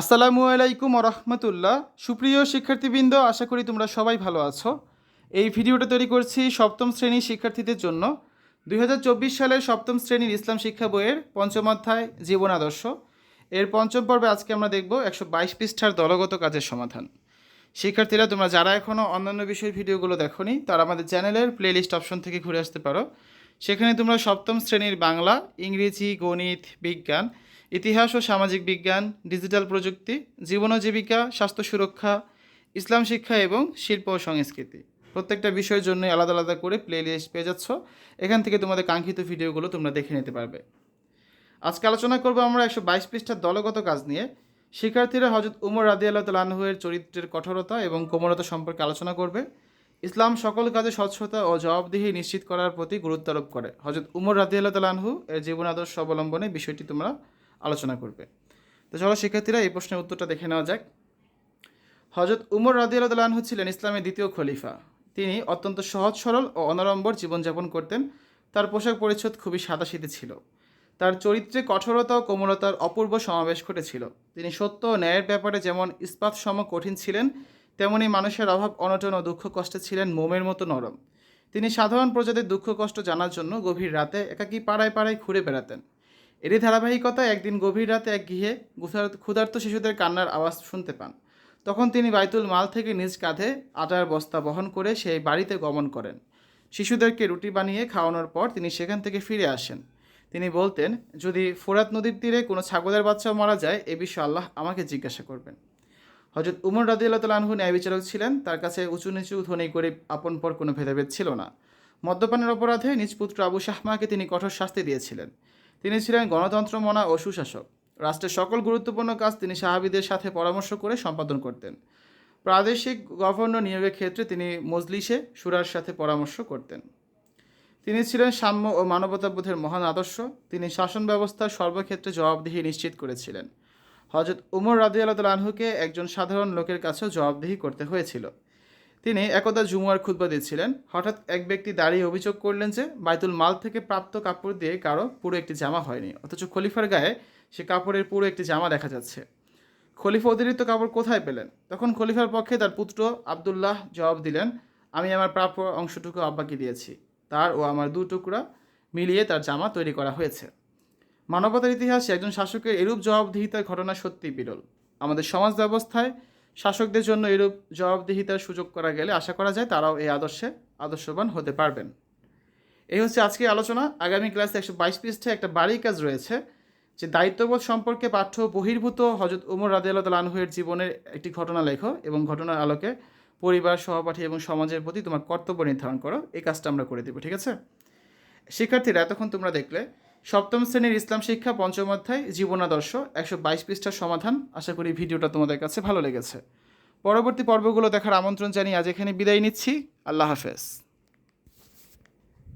আসসালামু আলাইকুম রহমতুল্লাহ। সুপ্রিয় শিক্ষার্থীবৃন্দ, আশা করি তোমরা সবাই ভালো আছো। এই ভিডিওটা তৈরি করছি সপ্তম শ্রেণির শিক্ষার্থীদের জন্য। দুই হাজার চব্বিশ সালের সপ্তম শ্রেণির ইসলাম শিক্ষা বইয়ের পঞ্চম অধ্যায়, জীবন আদর্শ। এর পঞ্চম পর্বে আজকে আমরা দেখব একশো বাইশ পৃষ্ঠার দলগত কাজের সমাধান। শিক্ষার্থীরা, তোমরা যারা এখনও অন্যান্য বিষয়ের ভিডিওগুলো দেখোনি, তারা আমাদের চ্যানেলের প্লেলিস্ট অপশন থেকে ঘুরে আসতে পারো। সেখানে তোমরা সপ্তম শ্রেণির বাংলা, ইংরেজি, গণিত, বিজ্ঞান, ইতিহাস ও সামাজিক বিজ্ঞান, ডিজিটাল প্রযুক্তি, জীবন ও জীবিকা, স্বাস্থ্য সুরক্ষা, ইসলাম শিক্ষা এবং শিল্প ও সংস্কৃতি। প্রত্যেকটা বিষয়ের জন্য আলাদা আলাদা করে প্লে লিস্ট পেয়ে যাচ্ছ। এখান থেকে তোমাদের কাঙ্ক্ষিত ভিডিওগুলো তোমরা দেখে নিতে পারবে। আজকে আলোচনা করব আমরা একশো বাইশ পৃষ্ঠার দলগত কাজ নিয়ে। শিক্ষার্থীরা হজরত উমর রাদি আল্লাহ তালাহুয়ের চরিত্রের কঠোরতা এবং কোমলতা সম্পর্কে আলোচনা করবে। ইসলাম সকল কাজে স্বচ্ছতা ও জবাবদিহি নিশ্চিত করার প্রতি গুরুত্ব আরোপ করে। হজরত উমর রাদি আল্লাহ তালাহু এর জীবন আদর্শ অবলম্বনে বিষয়টি তোমরা আলোচনা করবে। তো চলো শিক্ষার্থীরা এই প্রশ্নের উত্তরটা দেখে নেওয়া যাক। হজরত উমর রাদি আল্লাহ তালাহু ছিলেন ইসলামের দ্বিতীয় খলিফা। তিনি অত্যন্ত সহজ, সরল ও অনড়ম্বর জীবনযাপন করতেন। তার পোশাক পরিচ্ছদ খুবই সাদাসিধে ছিল। তার চরিত্রে কঠোরতা ও কোমলতার অপূর্ব সমাবেশ ঘটেছিল। তিনি সত্য ও ন্যায়ের ব্যাপারে যেমন ইস্পাত সম কঠিন ছিলেন তেমনি মানুষের অভাব, অনটন ও দুঃখ কষ্টে ছিলেন মোমের মতো নরম। তিনি সাধারণ প্রজাদের দুঃখ কষ্ট জানার জন্য গভীর রাতে একাকী পাড়ায় পাড়ায় ঘুরে বেড়াতেন। এরই ধারাবাহিকতায় একদিন গভীর রাতে এক গৃহে ক্ষুধার্ত শিশুদের কান্নার আওয়াজ শুনতে পান। তখন তিনি বাইতুল মাল থেকে নিজ কাঁধে আটার বস্তা বহন করে সেই বাড়িতে গমন করেন। শিশুদেরকে রুটি বানিয়ে খাওয়ানোর পর তিনি সেখান থেকে ফিরে আসেন। তিনি বলতেন, যদি ফোরাত নদীর তীরে কোনো ছাগলের বাচ্চাও মারা যায়, এ বিষয়ে আল্লাহ আমাকে জিজ্ঞাসা করবেন। হজরত উমর রাদিয়াল্লাহ তালাহু ন্যায় বিচারক ছিলেন। তার কাছে উঁচু নিচু ধনী গরিব আপন পর কোনো ভেদাভেদ ছিল না। মদ্যপানের অপরাধে নিজ পুত্র আবু শাহমাকে তিনি কঠোর শাস্তি দিয়েছিলেন। তিনি ছিলেন গণতন্ত্র মনা ও সুশাসক। রাষ্ট্রের সকল গুরুত্বপূর্ণ কাজ তিনি সাহাবিদের সাথে পরামর্শ করে সম্পাদন করতেন। প্রাদেশিক গভর্নর নিয়োগের ক্ষেত্রে তিনি মজলিসে সুরার সাথে পরামর্শ করতেন। তিনি ছিলেন সাম্য ও মানবতাবোধের মহান আদর্শ। তিনি শাসন ব্যবস্থার সর্বক্ষেত্রে জবাবদিহি নিশ্চিত করেছিলেন। হজরত উমর রাদিয়াল্লাহ আনহুকে একজন সাধারণ লোকের কাছেও জবাবদিহি করতে হয়েছিল। তিনি একদা জুমুয়ার খুতবা দিচ্ছিলেন। হঠাৎ এক ব্যক্তি দাঁড়িয়ে অভিযোগ করলেন যে, বাইতুল মাল থেকে প্রাপ্ত কাপড় দিয়ে কারও পুরো একটি জামা হয়নি, অথচ খলিফার গায়ে সে কাপড়ের পুরো একটি জামা দেখা যাচ্ছে। খলিফা অতিরিক্ত কাপড় কোথায় পেলেন? তখন খলিফার পক্ষে তার পুত্র আবদুল্লাহ জবাব দিলেন, আমি আমার প্রাপ্য অংশটুকু আব্বাকে দিয়েছি। তার ও আমার দু টুকরা মিলিয়ে তার জামা তৈরি করা হয়েছে। মানবতার ইতিহাসে একজন শাসকের এরূপ জবাবদিহিতার ঘটনা সত্যিই বিরল। আমাদের সমাজ ব্যবস্থায় শাসকদের জন্য এরূপ জবাবদিহিতার সুযোগ করা গেলে আশা করা যায় তারাও এই আদর্শে আদর্শবান হতে পারবেন। এই হচ্ছে আজকের আলোচনা। আগামী ক্লাসে একশো বাইশ পৃষ্ঠায় একটা বাড়ি কাজ রয়েছে, যে দায়িত্ববোধ সম্পর্কে পাঠ্য বহির্ভূত হজরত উমর রাদিয়াল্লাহ আনহুয়ের জীবনের একটি ঘটনা লেখো এবং ঘটনার আলোকে পরিবার, সহপাঠী এবং সমাজের প্রতি তোমার কর্তব্য নির্ধারণ করো। এই কাজটা আমরা করে দেবো, ঠিক আছে? শিক্ষার্থীরা, এতক্ষণ তোমরা দেখলে সপ্তম শ্রেণির ইসলাম শিক্ষা, পঞ্চম অধ্যায়, জীবনাদর্শ, একশো বাইশ পৃষ্ঠার সমাধান। আশা করি ভিডিওটা তোমাদের কাছে ভালো লেগেছে। পরবর্তী পর্বগুলো দেখার আমন্ত্রণ জানিয়ে আজ এখানে বিদায় নিচ্ছি। আল্লাহ হাফেজ।